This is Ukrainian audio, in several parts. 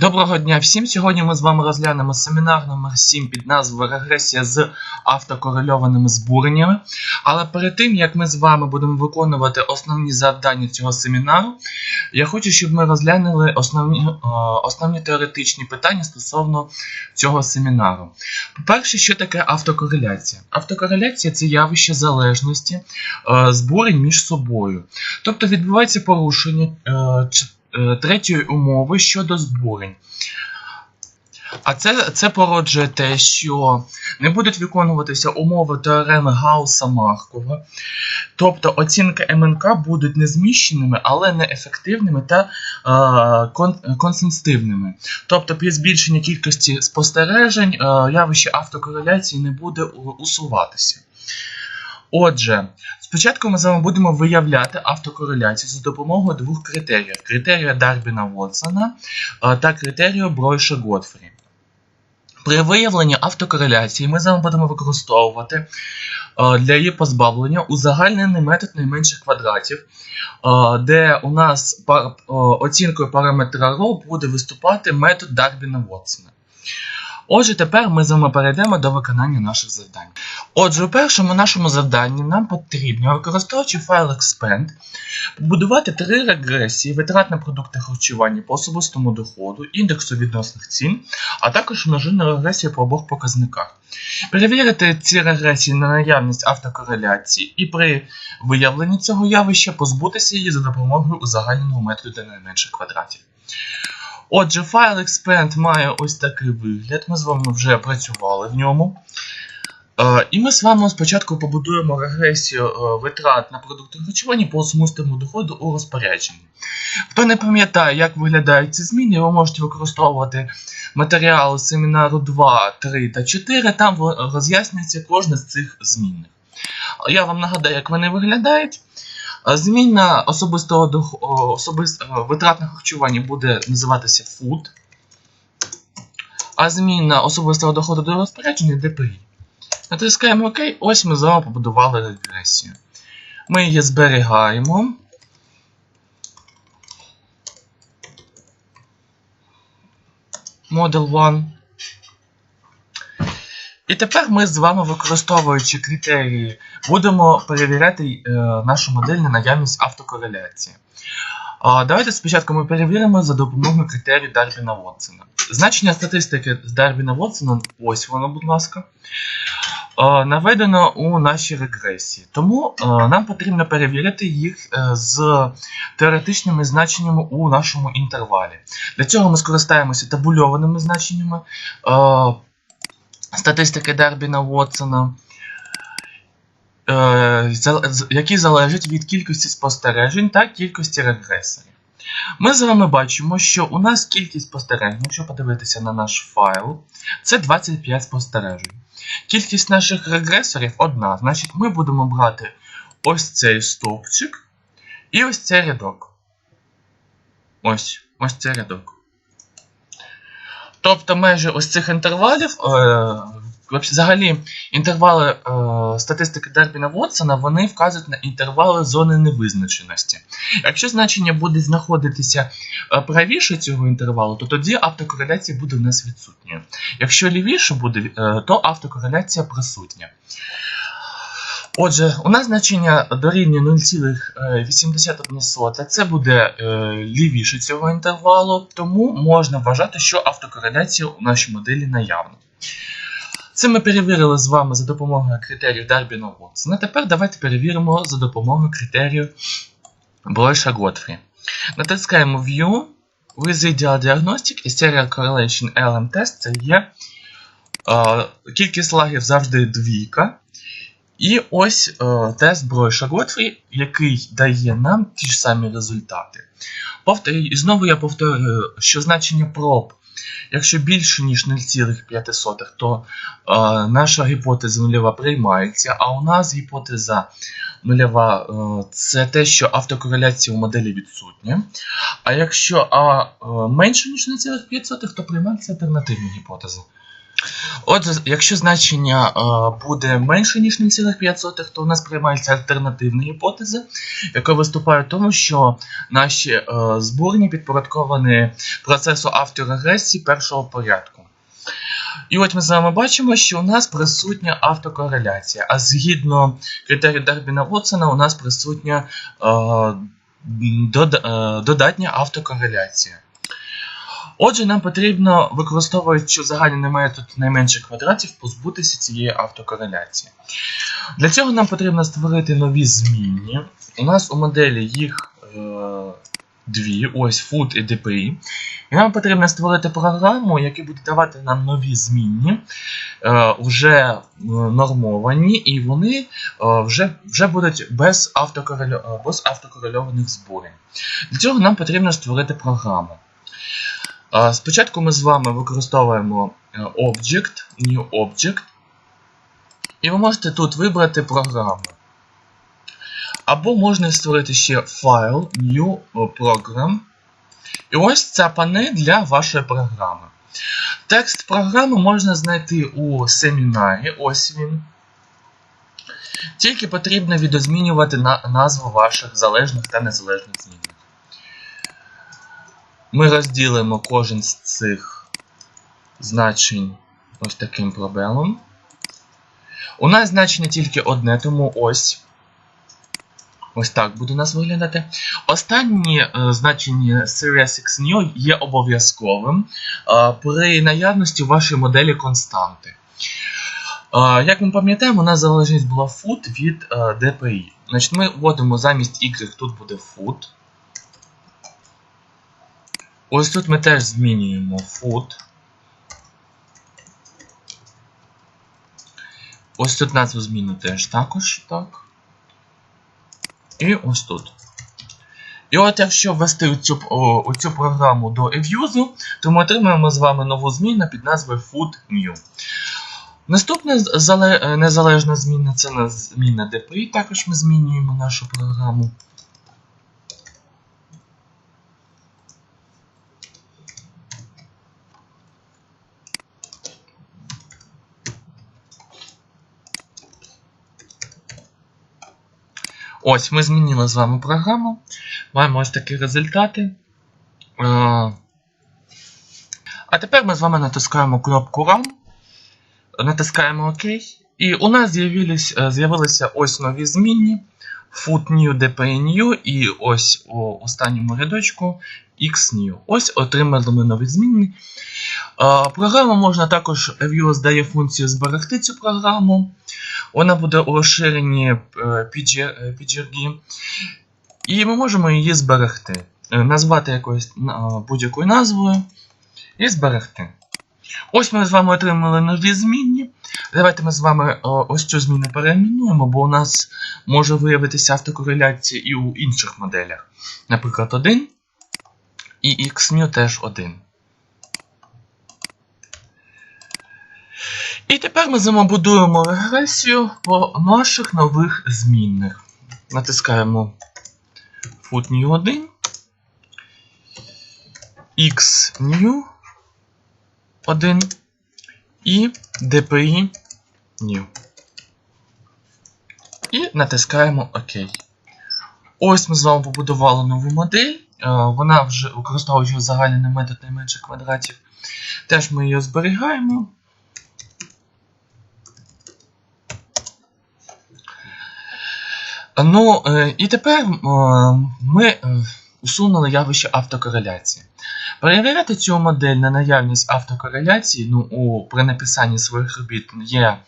Доброго дня всім! Сьогодні ми з вами розглянемо семінар номер 7 під назвою Регресія з автокорельованими збуреннями. Але перед тим, як ми з вами будемо виконувати основні завдання цього семінару, я хочу, щоб ми розглянули основні, е, основні теоретичні питання стосовно цього семінару. По-перше, що таке автокореляція? Автокореляція це явище залежності е, збурень між собою. Тобто відбувається порушення. Е, третьої умови щодо збурень. А це, це породжує те, що не будуть виконуватися умови теореми Гаусса-Маркова. Тобто оцінки МНК будуть не зміщеними, але неефективними та е, кон, консенситивними. Тобто при збільшенні кількості спостережень е, явище автокореляції не буде усуватися. Отже, спочатку ми з вами будемо виявляти автокореляцію за допомогою двох критеріїв: критерія Дарбіна Вотсона та критерію Бройша Готфрі. При виявленні автокореляції ми з вами будемо використовувати для її позбавлення узагальнений метод найменших квадратів, де у нас оцінкою параметра ρ буде виступати метод Дарбіна Вотсона. Отже, тепер ми з вами перейдемо до виконання наших завдань. Отже, у першому нашому завданні нам потрібно, використовуючи файл Expand, побудувати три регресії витрат на продукти харчування по особистому доходу, індексу відносних цін, а також множинну регресію по обох показниках. Перевірити ці регресії на наявність автокореляції і при виявленні цього явища позбутися її за допомогою узагальненого методу для найменших квадратів. Отже, файл Expand має ось такий вигляд. Ми з вами вже працювали в ньому. Е, І ми з вами спочатку побудуємо регресію е, витрат на продукти харчування по особистому доходу у розпорядженні. Хто не пам'ятає, як виглядають ці зміни, ви можете використовувати матеріали семінару 2, 3 та 4. Там роз'яснюється кожна з цих змін. Я вам нагадаю, як вони виглядають. Зміна особистого дох... о, е, витрат харчування буде називатися food, а зміна особистого доходу до розпорядження DPI. Натискаємо ОК, ось ми з вами побудували регресію. Ми її зберігаємо. Model 1. І тепер ми з вами, використовуючи критерії, будемо перевіряти е, нашу модель на наявність автокореляції. Давайте спочатку ми перевіримо за допомогою критерію Дарбіна Вотсона. Значення статистики з Дарбіна Вотсона, ось воно, будь ласка, наведено у нашій регресії. Тому е, нам потрібно перевірити їх е, з теоретичними значеннями у нашому інтервалі. Для цього ми скористаємося табульованими значеннями статистики Дарбіна Вотсона. е, які залежать від кількості спостережень та кількості регресорів. Ми з вами бачимо, що у нас кількість спостережень, якщо подивитися на наш файл, це 25 спостережень. Кількість наших регресорів одна. Значить, ми будемо брати ось цей стовпчик і ось цей рядок. Ось, ось цей рядок. Тобто межі ось цих інтервалів, е, взагалі, інтервали е, статистики Дербіна Вотсона, вони вказують на інтервали зони невизначеності. Якщо значення буде знаходитися е, правіше цього інтервалу, то тоді автокореляція буде в нас відсутньою. Якщо лівіше буде, е, то автокореляція присутня. Отже, у нас значення дорівнює 0,81. Це буде е, лівіше цього інтервалу, тому можна вважати, що автокореляція у нашій моделі наявна. Це ми перевірили з вами за допомогою критерію Дарбіна Вотсона. Тепер давайте перевіримо за допомогою критерію Бройша Готфрі. Натискаємо View, Residual Diagnostic і Serial Correlation LM Test це є е, кількість лагів завжди двійка. І ось е, тест Бройша Готфрі, який дає нам ті ж самі результати. Повторюю, і знову я повторюю, що значення проб, якщо більше, ніж 0,5, то е, наша гіпотеза нульова приймається, а у нас гіпотеза нульова е, це те, що автокореляція у моделі відсутня. А якщо а, е, менше, ніж 0,5, то приймається альтернативна гіпотеза. Отже, якщо значення е, буде менше, ніж 0,5, то у нас приймається альтернативна гіпотеза, яка виступає в тому, що наші е, зборні підпорядковані процесу авторегресії першого порядку. І от ми з вами бачимо, що у нас присутня автокореляція, а згідно критерію Дербіна Вотсона у нас присутня е, додатня автокореляція. Отже, нам потрібно, використовуючи загальний метод найменших квадратів, позбутися цієї автокореляції. Для цього нам потрібно створити нові змінні. У нас у моделі їх е, дві, ось food і DPI. І нам потрібно створити програму, яка буде давати нам нові змінні, е, вже е, нормовані, і вони е, вже, вже будуть без, автокорельо... без автокорельованих зборів. Для цього нам потрібно створити програму. Е, Спочатку ми з вами використовуємо е, Object, New Object. І ви можете тут вибрати програму. Або можна створити ще файл New Program. І ось ця панель для вашої програми. Текст програми можна знайти у семінарі. Ось він. Тільки потрібно відозмінювати на назву ваших залежних та незалежних змінних. Ми розділимо кожен з цих значень ось таким пробелом. У нас значення тільки одне, тому ось. Ось так буде у нас виглядати. Останнє е, значення SiriusX Neo є обов'язковим е, при наявності вашої моделі константи. Е, як ми пам'ятаємо, у нас залежність була foot від DPI. Значить, Ми вводимо замість Y, тут буде foot. Ось тут ми теж змінюємо foot. Ось тут назву зміну теж також так. І ось тут. І от якщо ввести цю, о, цю програму до EVUSE, то ми отримаємо з вами нову зміну під назвою food new. Наступна зале, незалежна зміна це зміна DPI, також ми змінюємо нашу програму. Ось, ми змінили з вами програму. Маємо ось такі результати. Е, А тепер ми з вами натискаємо кнопку Run, натискаємо ОК. І у нас з'явилися з'явилися ось нові змінні. Food new, DPI new і ось у останньому рядочку X new. Ось отримали ми нові змінні. Е, Програму можна також, Vue дає функцію зберегти цю програму. Вона буде у розширенні е, PG, е, PGRG. І ми можемо її зберегти. Е, Назвати якоюсь будь-якою назвою і зберегти. Ось ми з вами отримали нові змінні. Давайте ми з вами ось цю зміну переіменуємо, бо у нас може виявитися автокореляція і у інших моделях. Наприклад, 1 і xnew теж 1. І тепер ми з вами будуємо регресію по наших нових змінних. Натискаємо foot new 1, x new 1 і dpi new. І натискаємо ОК. Ось ми з вами побудували нову модель. Е, Вона вже використовуючи загальний метод найменших квадратів. Теж ми її зберігаємо. Ну, е, і тепер е, ми е, усунули явище автокореляції. Перевіряти цю модель на наявність автокореляції ну, у, при написанні своїх робіт є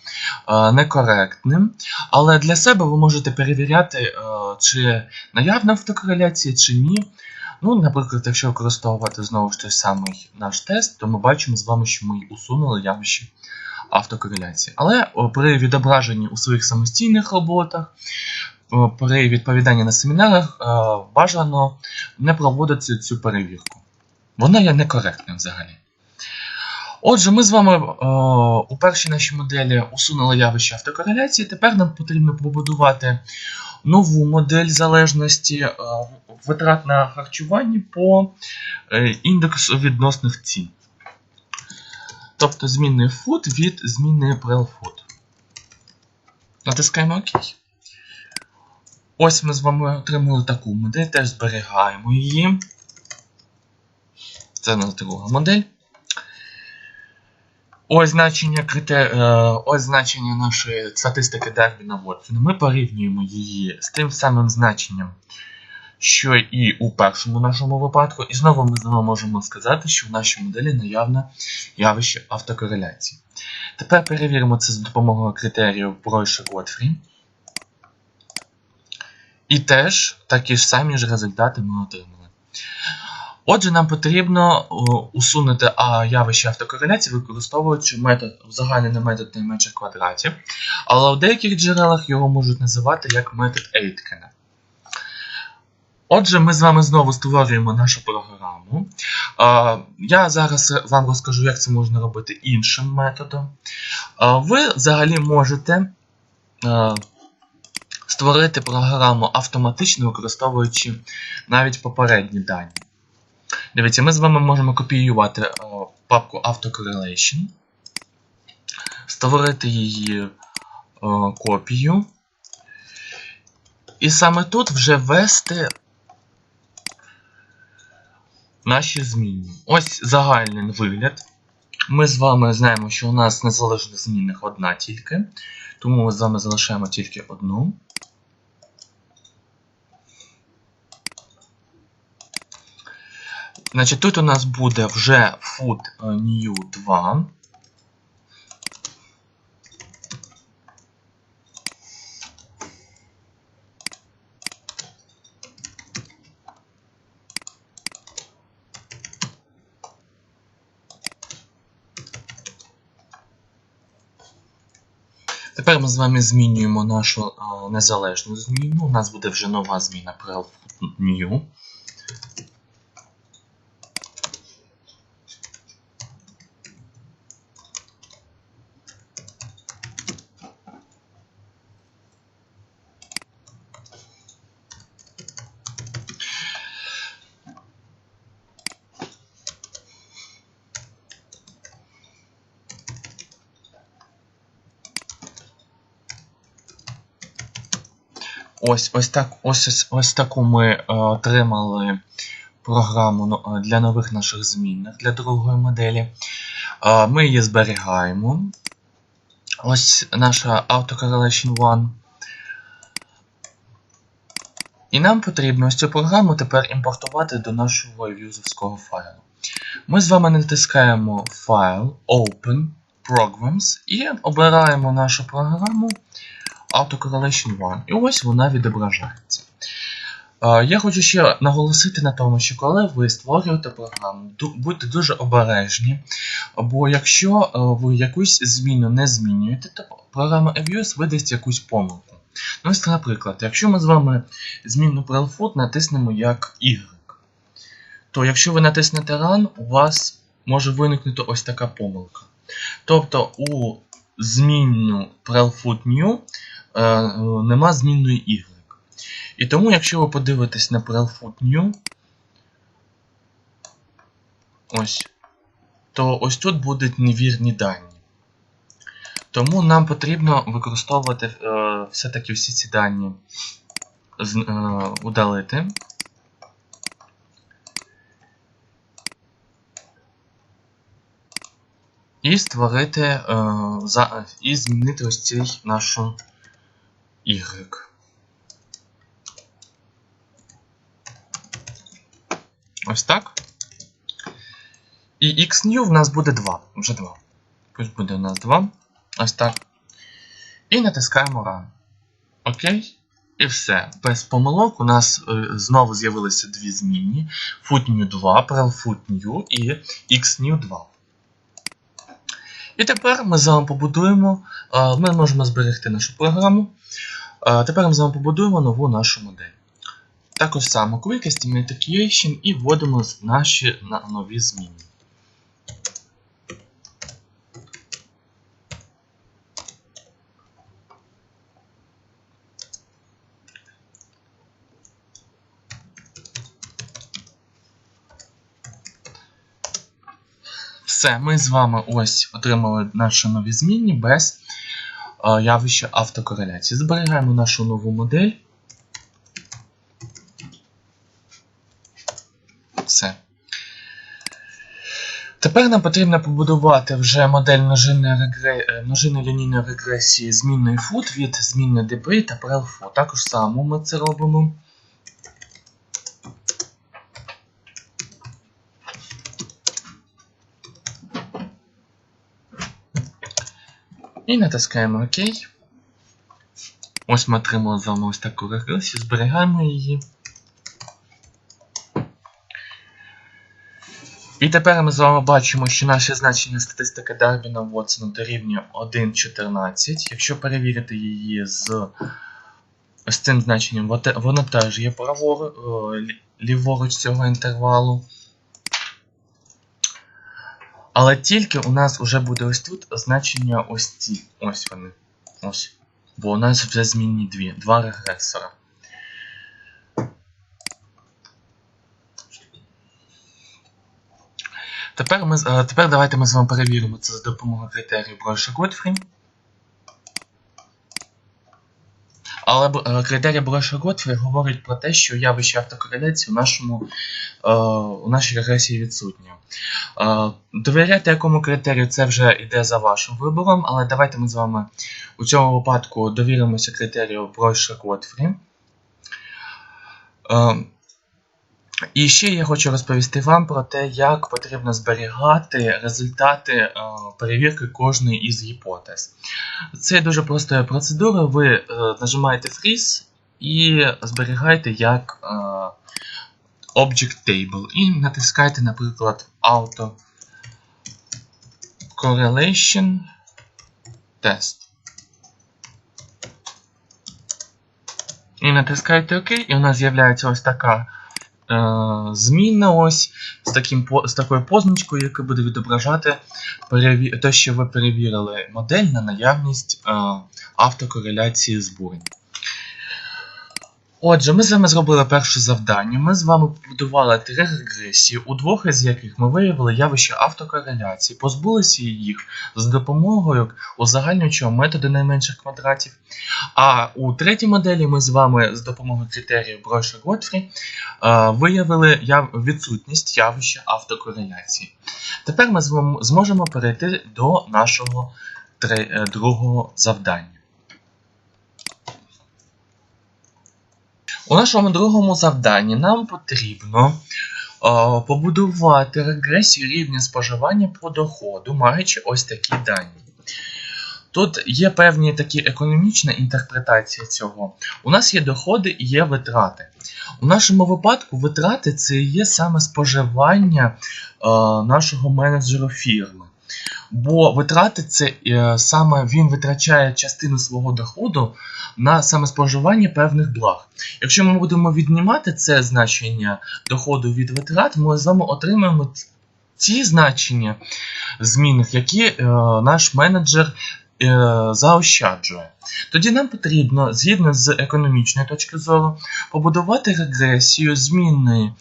е, некоректним, але для себе ви можете перевіряти, е, чи наявна автокореляція, чи ні. Ну, Наприклад, якщо використовувати знову ж той самий наш тест, то ми бачимо з вами, що ми усунули явище автокореляції. Але при відображенні у своїх самостійних роботах при відповіданні на семінарах е, бажано не проводити цю перевірку. Вона є некоректним взагалі. Отже, ми з вами е, у першій нашій моделі усунули явище автокореляції. Тепер нам потрібно побудувати нову модель залежності е, витрат на харчування по е, індексу відносних цін. тобто змінний foot від змінної prelfoot. Натискаємо ОК. Ось ми з вами отримали таку модель, теж зберігаємо її. Це у друга модель. Ось значення критер... е, ось значення нашої статистики Дарвіна Вотсона. Ми порівнюємо її з тим самим значенням, що і у першому нашому випадку. І знову ми з вами можемо сказати, що в нашій моделі наявне явище автокореляції. Тепер перевіримо це за допомогою критерію Бройша Готфрі. І теж такі ж самі ж результати ми отримали. Отже, нам потрібно усунути явище автокореляції, використовуючи метод узагальнений метод найменших квадратів. Але у деяких джерелах його можуть називати як метод Ейткена. Отже, ми з вами знову створюємо нашу програму. Я зараз вам розкажу, як це можна робити іншим методом. Ви взагалі можете створити програму автоматично, використовуючи навіть попередні дані. Дивіться, ми з вами можемо копіювати е, папку AutoCorrelation, створити її е, копію. І саме тут вже ввести наші зміни. Ось загальний вигляд. Ми з вами знаємо, що у нас незалежних змінних одна тільки, тому ми з вами залишаємо тільки одну. Значить, Тут у нас буде вже food new 2. Тепер ми з вами змінюємо нашу а, незалежну зміну. У нас буде вже нова зміна PrelFood New. Ось ось так, ось, ось таку ми е, отримали програму ну, для нових наших змінних для другої моделі. Е, ми її зберігаємо. Ось наша AutoCorrelation 1. І нам потрібно ось цю програму тепер імпортувати до нашого юзерського файлу. Ми з вами натискаємо файл, Open, Programs і обираємо нашу програму. AutoCorrelation 1. І ось вона відображається. Я хочу ще наголосити на тому, що коли ви створюєте програму, будьте дуже обережні, бо якщо ви якусь зміну не змінюєте, то програма EVS видасть якусь помилку. Ну, ось, Наприклад, якщо ми з вами зміну PrelFood натиснемо як Y, то якщо ви натиснете Run, у вас може виникнути ось така помилка. Тобто у змінну PrelFood New Е, нема змінної Y. І тому, якщо ви подивитесь на PrelFood New, ось, то ось тут будуть невірні дані. Тому нам потрібно використовувати е, все-таки всі ці дані з, е, удалити. І створити е, за, і змінити ось цей нашу Y. Ось так. І xnew в нас буде 2. Вже 2. Пусть буде у нас 2. Ось так. І натискаємо Run. Окей. І все. Без помилок у нас е, знову з'явилися дві змінні. footnew 2, prelfootnew і xnew 2. І тепер ми з вами побудуємо, е, ми можемо зберегти нашу програму. Тепер ми з вами побудуємо нову нашу модель. Також само Estimate Equation і вводимо наші нові зміни. Все, ми з вами ось отримали наші нові змінні без е, явища автокореляції. Зберігаємо нашу нову модель. Все. Тепер нам потрібно побудувати вже модель множинної, регре... е, лінійної регресії змінної foot від змінної dB та PRLFO. Також само ми це робимо. І натискаємо ОК. Ось ми отримали з вами ось таку регресію, зберігаємо її. І тепер ми з вами бачимо, що наше значення статистики Дарбіна Вотсона дорівнює 1.14. Якщо перевірити її з ось цим значенням, воно теж є праворуч, ліворуч цього інтервалу. Але тільки у нас вже буде ось тут значення ось ці. Ось вони. Ось. Бо у нас вже змінні дві. Два регресора. Тепер, ми, е, тепер давайте ми з вами перевіримо це за допомогою критерію Броша Готфрі. Але е, критерій Броша Готфрі говорить про те, що явище автокореляції у, нашому, у нашій регресії відсутнє. Е, довіряти якому критерію це вже йде за вашим вибором, але давайте ми з вами у цьому випадку довіримося критерію Броша Готфрі. Е, і ще я хочу розповісти вам про те, як потрібно зберігати результати е, перевірки кожної із гіпотез. Це дуже проста процедура. Ви е, нажимаєте Freeze і зберігаєте як е, Object Table. І натискаєте, наприклад, Auto Correlation Test. І натискаєте ОК, і у нас з'являється ось така е, змінна ось з, таким, з такою позначкою, яка буде відображати те, що ви перевірили модель на наявність е, автокореляції збурень. Отже, ми з вами зробили перше завдання. Ми з вами побудували три регресії, у двох із яких ми виявили явище автокореляції, позбулися їх за допомогою узагальнюючого методу найменших квадратів. А у третій моделі ми з вами з допомогою критерію Броша Готфрі е, виявили відсутність явища автокореляції. Тепер ми зможемо перейти до нашого е, другого завдання. У нашому другому завданні нам потрібно е, побудувати регресію рівня споживання по доходу, маючи ось такі дані. Тут є певні такі економічна інтерпретація цього. У нас є доходи і є витрати. У нашому випадку витрати це є саме споживання е, нашого менеджеру фірми. Бо витрати це е, саме він витрачає частину свого доходу на саме споживання певних благ. Якщо ми будемо віднімати це значення доходу від витрат, ми з вами отримаємо ті значення змінних, які е, наш менеджер е, заощаджує. Тоді нам потрібно, згідно з економічної точки зору, побудувати регресію змінної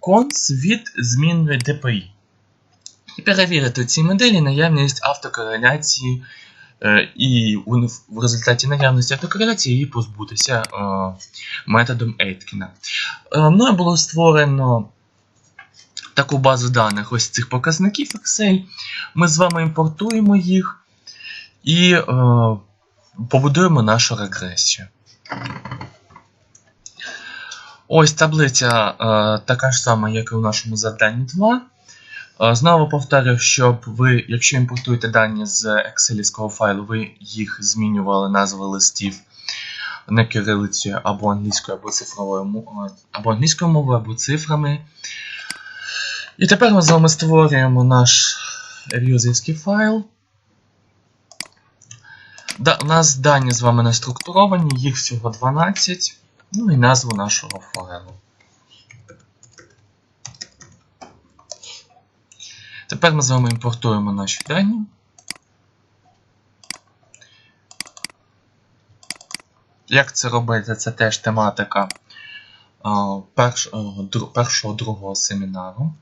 конс від змінної ДПІ. І перевірити у цій моделі наявність автокореляції е, і в результаті наявності автокореляції її позбутися е, методом Ейткіна. Е, мною було створено таку базу даних ось цих показників Excel. Ми з вами імпортуємо їх і побудуємо нашу регресію. Ось таблиця така ж сама, як і у нашому завданні 2. Е, Знову повторюю, щоб ви, якщо імпортуєте дані з Excel файлу, ви їх змінювали назви листів не кирилицею або англійською, або цифровою е, або англійською мовою, або цифрами. І тепер ми з вами створюємо наш юзерський файл. Да, у нас дані з вами не структуровані, їх всього 12. Ну і назву нашого файлу. Тепер ми з вами імпортуємо наші дані. Як це робити, це теж тематика е, е, першого другого семінару.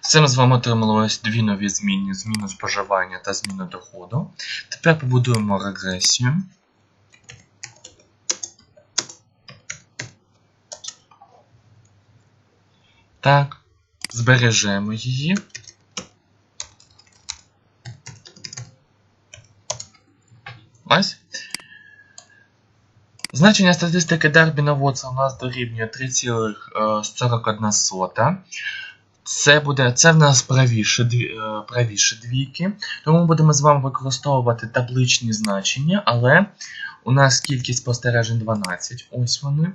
З цим з вами отримали дві нові зміни: зміну споживання та зміну доходу. Тепер побудуємо регресію. Так, збережемо її. Ось. Значення статистики Дербіна Вотса у нас дорівнює 3,41. Це буде, це в нас правіше, е, правіше двійки. Тому ми будемо з вами використовувати табличні значення, але у нас кількість спостережень 12. Ось вони.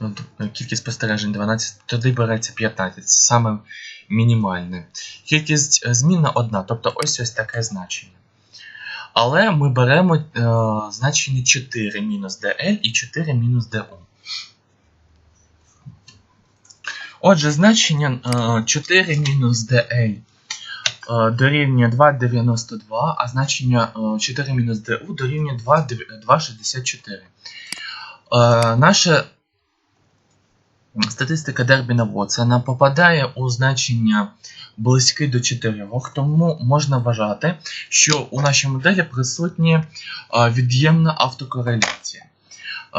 Ну, Кількість спостережень 12, туди береться 15, саме мінімальне. Кількість е, змінна одна, тобто ось ось таке значення. Але ми беремо е, значення 4 мінус DL і 4 мінус DU. Отже, значення е, 4 мінус DL е, дорівнює 2,92, а значення е, 4 мінус DU дорівнює 2,64. Е, Наша статистика Дербіна Вотсона попадає у значення близькі до 4, тому можна вважати, що у нашій моделі присутня від'ємна автокореляція.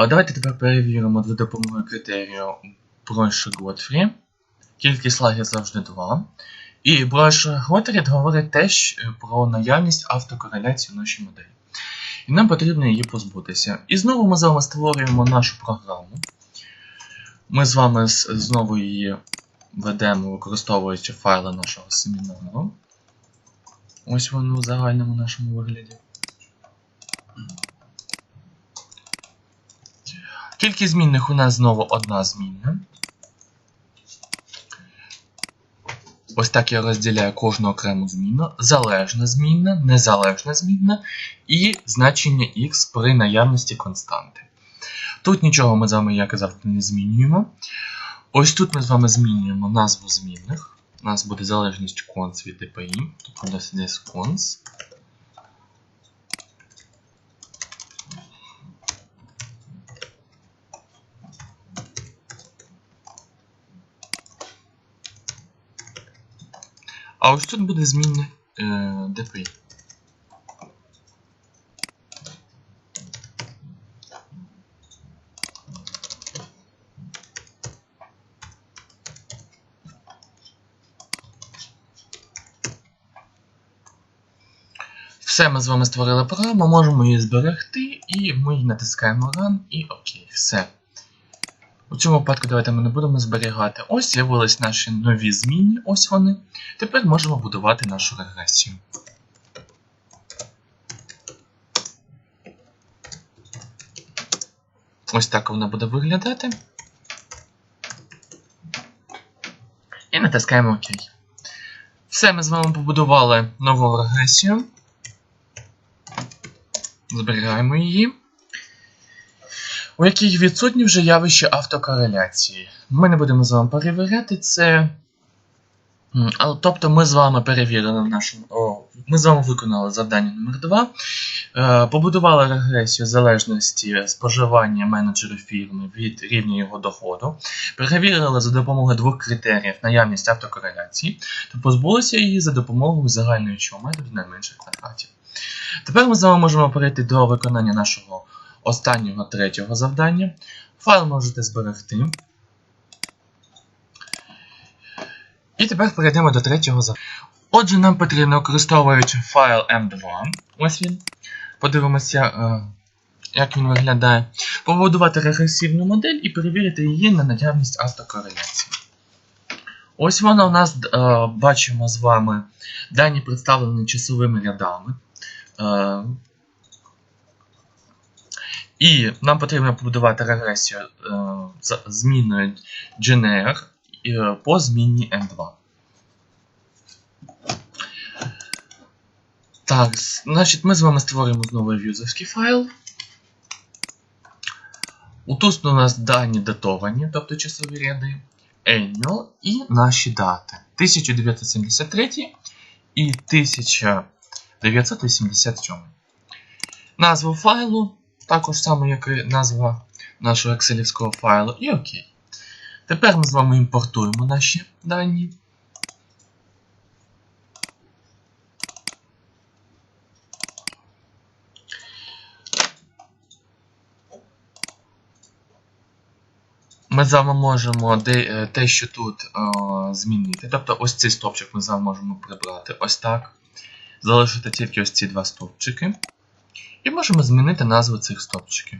Давайте тепер перевіримо за допомогою критерію Бройша Готфрі. Кількість лагів завжди 2. І Бройша Готфрі говорить теж е, про наявність автокореляції в нашій моделі. І нам потрібно її позбутися. І знову ми з вами створюємо нашу програму. Ми з вами знову її ведемо, використовуючи файли нашого семінару. Ось вони у загальному нашому вигляді. Кількість змінних у нас знову одна змінна. Ось так я розділяю кожну окрему зміну. Залежна змінна, незалежна змінна і значення x при наявності константи. Тут нічого ми з вами, як і завжди, не змінюємо. Ось тут ми з вами змінюємо назву змінних. У нас буде залежність конс від DPI. Тут у нас іде конс. А ось тут буде змінне DPI. Все, ми з вами створили програму, можемо її зберегти, і ми її натискаємо Run і ОК. Все. У цьому випадку давайте ми не будемо зберігати. Ось з'явились наші нові зміни, ось вони. Тепер можемо будувати нашу регресію. Ось так вона буде виглядати. І натискаємо ОК. Все, ми з вами побудували нову регресію. Зберігаємо її. У якій відсутні вже явище автокореляції. Ми не будемо з вами перевіряти це. Тобто ми з вами перевірили нашу. О, ми з вами виконали завдання номер 2 Е, побудували регресію залежності споживання менеджерів фірми від рівня його доходу. Перевірили за допомогою двох критеріїв наявність автокореляції та позбулися її за допомогою загальнуючого методу найменших квадратів. Тепер ми з вами можемо перейти до виконання нашого останнього третього завдання. Файл можете зберегти. І тепер перейдемо до третього завдання. Отже, нам потрібно, використовуючи файл M2, ось він. Подивимося, е, як він виглядає. Побудувати регресивну модель і перевірити її на наявність автокореляції. Ось вона у нас е, бачимо з вами дані представлені часовими рядами. Е, і нам потрібно побудувати регресію е, з зміною GNR е, по змінні M2. Так, значить, ми з вами створюємо знову юзерський файл. Тут у нас дані датовані, тобто часові ряди, annual і наші дати 1973 і 1987. Назву файлу також саме, як і назва нашого екселівського файлу, і окей. Тепер ми з вами імпортуємо наші дані. Ми з вами можемо е, те, що тут е, змінити. Тобто ось цей стовпчик ми з вами можемо прибрати ось так. Залишити тільки ось ці два стовпчики. І можемо змінити назву цих стовпчиків.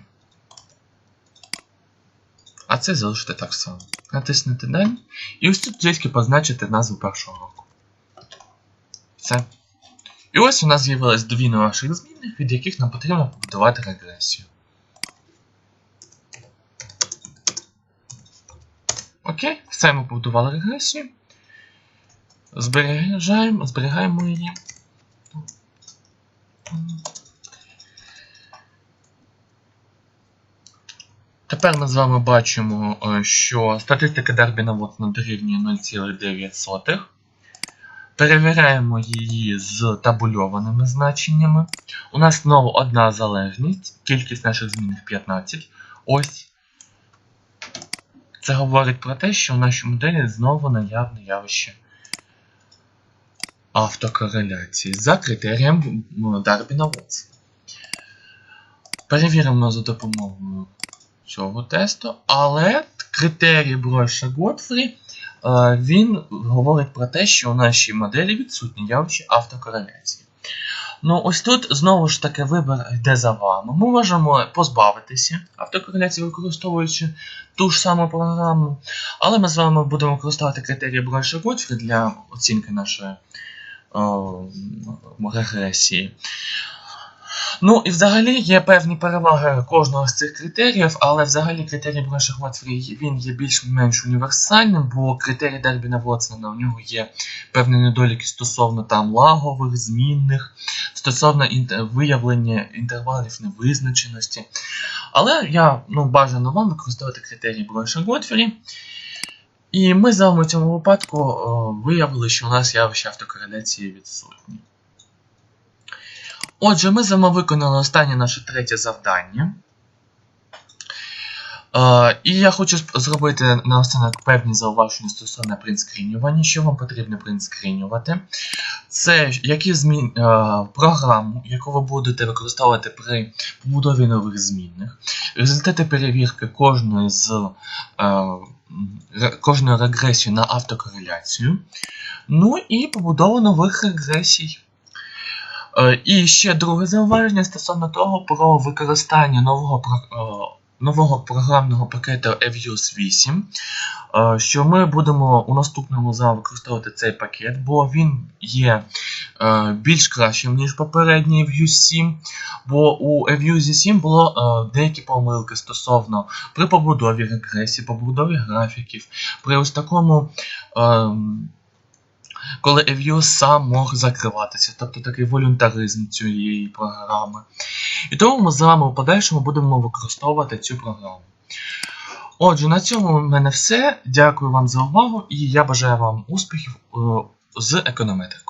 А це залишити так само. Натиснути далі. І ось тут тільки позначити назву першого року. Все. І ось у нас з'явилось дві наших змінних, від яких нам потрібно побудувати регресію. Окей, все ми побудували регресію. Зберігаємо, зберігаємо її. Тепер ми з вами бачимо, е, що статистика Дербіна Вотсона дорівнює 0,9. Перевіряємо її з табульованими значеннями. У нас знову одна залежність, кількість наших змінних 15. Ось. Це говорить про те, що в нашій моделі знову наявне явище автокореляції за критерієм Дарбіна Вотсона. Перевіримо за допомогою цього тесту, але критерій Броша Готфрі він говорить про те, що у нашій моделі відсутні явища автокореляції. Ну, ось тут знову ж таки вибір йде за вами. Ми можемо позбавитися автокореляції, використовуючи ту ж саму програму, але ми з вами будемо використовувати критерії Броша Готфрі для оцінки нашої регресії. Ну і взагалі є певні переваги кожного з цих критеріїв, але взагалі критерій Броша Готфрі він є більш-менш універсальним, бо критерій Дербіна Вотсона у нього є певні недоліки стосовно там лагових, змінних, стосовно інтер... виявлення інтервалів невизначеності. Але я ну, бажано вам використовувати критерій Броша Готфрі. І ми з вами в цьому випадку о, виявили, що у нас явище автокореляції відсутні. Отже, ми з вами виконали останнє наше третє завдання. І я хочу зробити наостанок певні зауваження стосовно принтскрінювання. Що вам потрібно принтскрінювати? Це які змін, е, програму, яку ви будете використовувати при побудові нових змінних, результати перевірки кожної з е, кожної регресії на автокореляцію. Ну і побудову нових регресій. І ще друге зауваження стосовно того про використання нового нового програмного пакету EVUS 8, що ми будемо у наступному за використовувати цей пакет, бо він є більш кращим, ніж попередній EVUS 7, бо у EVUS 7 було деякі помилки стосовно при побудові регресії, побудові графіків, при ось такому коли EView сам мог закриватися, тобто такий волюнтаризм цієї програми. І тому ми з вами у подальшому будемо використовувати цю програму. Отже, на цьому в мене все. Дякую вам за увагу і я бажаю вам успіхів з економетрики.